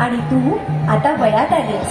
आणि तू आता वयात आलीस.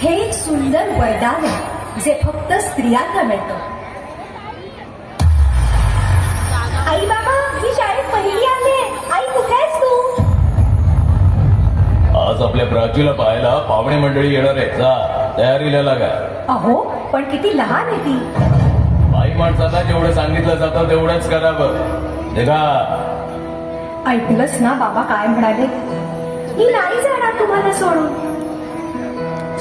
हे एक सुंदर वरदान आहे जे फक्त स्त्रियांना मिळतं. आई बाबा मी शाळेत पहिली आले आई कुठे आहेस तू? आज आपल्या प्राचीला पाहायला पाहुणे मंडळी येणार आहे जा तयारीला लागा. अहो पण किती लहान आहे ती. बाई माणसाला जेवढं सांगितलं जातं तेवढंच करावं. निघा. ऐकलंच ना बाबा काय म्हणाले? मी नाही जाणार तुम्हाला?